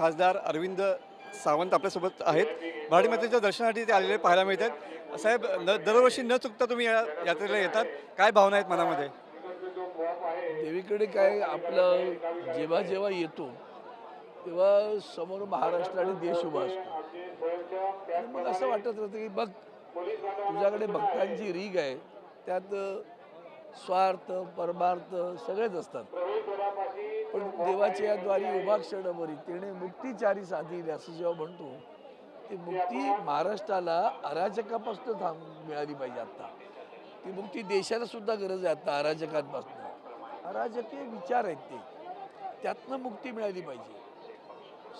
खासदार अरविंद सावंत आपल्यासोबत आहेत. मराठी मातेच्या दर्शनासाठी ते आलेले पाहायला मिळतात. साहेब न दरवर्षी न चुकता तुम्ही या यात्रेला येतात. काय भावना आहेत मनामध्ये? देवीकडे काय आपलं जेव्हा जेव्हा येतो तेव्हा समोर महाराष्ट्र आणि देश उभा असतो. मग असं वाटत राहतं की बघ तुझ्याकडे भक्तांची रीग आहे. त्यात स्वार्थ परमार्थ सगळेच असतात. पण देवाच्या द्वारी उभा क्षण तिने तेणे मुक्तीचारी साधी असं जेव्हा म्हणतो ती मुक्ती महाराष्ट्राला अराजकापासून थांब मिळाली पाहिजे आता ती मुक्ती देशाला सुद्धा गरज आहे आता अराजकांपासून. अराजकीय विचार आहेत ते. त्यातनं मुक्ती मिळाली पाहिजे.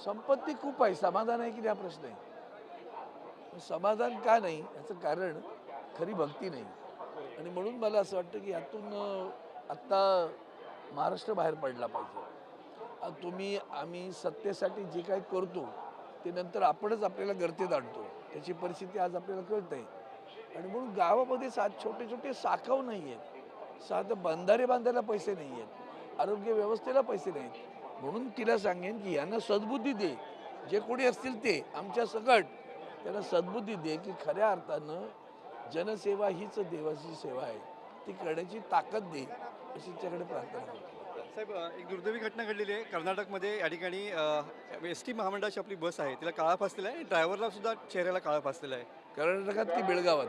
संपत्ती खूप आहे समाधान आहे की हा प्रश्न आहे? समाधान का नाही याचं कारण खरी भक्ती नाही. आणि म्हणून मला असं वाटतं की यातून आत्ता महाराष्ट्र बाहेर पडला पाहिजे. तुम्ही आम्ही सत्तेसाठी जे काही करतो ते नंतर आपणच आपल्याला गर्तेत आणतो त्याची परिस्थिती आज आपल्याला कळत आहे आणि म्हणून गावामध्ये सा छोटे छोटे साखव नाही आहेत साधं बंधारे बांधायला पैसे नाही आहेत आरोग्य व्यवस्थेला पैसे नाहीत. म्हणून तिला सांगेन की यांना सद्बुद्धी दे. जे कोणी असतील ते आमच्या सकट. त्यांना सद्बुद्धी दे की खऱ्या अर्थानं जनसेवा हीच देवाची सेवा आहे. ती करण्याची ताकद दे अशी तिच्याकडे प्रार्थना करतो. साहेब एक दुर्दैवी घटना घडलेली आहे. कर्नाटकमध्ये या ठिकाणी एस टी महामंडळाची आपली बस आहे. तिला काळा फासलेला आहे ड्रायव्हरला सुद्धा चेहऱ्याला काळा फासलेला आहे. कर्नाटकात की बेळगावात.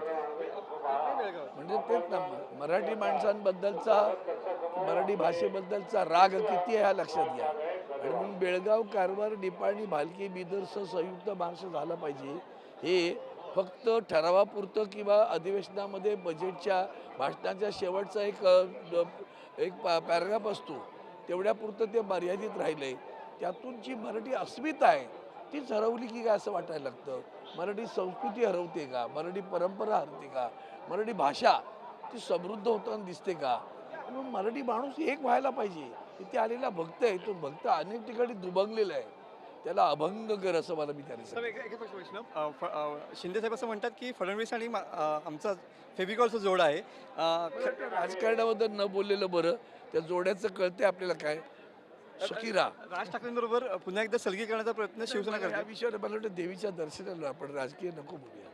म्हणजे तेच ना मराठी माणसांबद्दलचा मराठी भाषेबद्दलचा राग किती आहे हा लक्षात घ्या. आणि म्हणून बेळगाव कारवार निपाणी भालकी बिदरसह संयुक्त महाराष्ट्र झाला पाहिजे. हे फक्त ठरावापुरतं किंवा अधिवेशनामध्ये बजेटच्या भाषणाच्या शेवटचा एक एक पॅ पॅराग्राफ असतो तेवढ्यापुरतं ते मर्यादित राहिलं. आहे त्यातून जी मराठी अस्मिता आहे तीच हरवली की काय असं वाटायला लागतं? मराठी संस्कृती हरवते का? मराठी परंपरा हरते का? मराठी भाषा ती समृद्ध होताना दिसते का? मराठी माणूस एक व्हायला पाहिजे. इथे आलेला भक्त आहे तो भक्त अनेक ठिकाणी दुबंगलेला आहे. त्याला अभंग कर असं मला मी त्याने साहेब सांगितलं. एक एक प्रश्न अ, फ- अ, शिंदे साहेब असं म्हणतात की फडणवीस आणि आमचा फेबिकॉलचा जोड आहे. राजकारणाबद्दल न बोललेलं बरं त्या जोड्याचं कळते आपल्याला काय? सुखी राहा राज ठाकरेंबरोबर पुन्हा एकदा सलगी करण्याचा प्रयत्न शिवसेना या करते. विषयावर मला वाटतं देवीच्या दर्शनाला आपण राजकीय नको बोलूया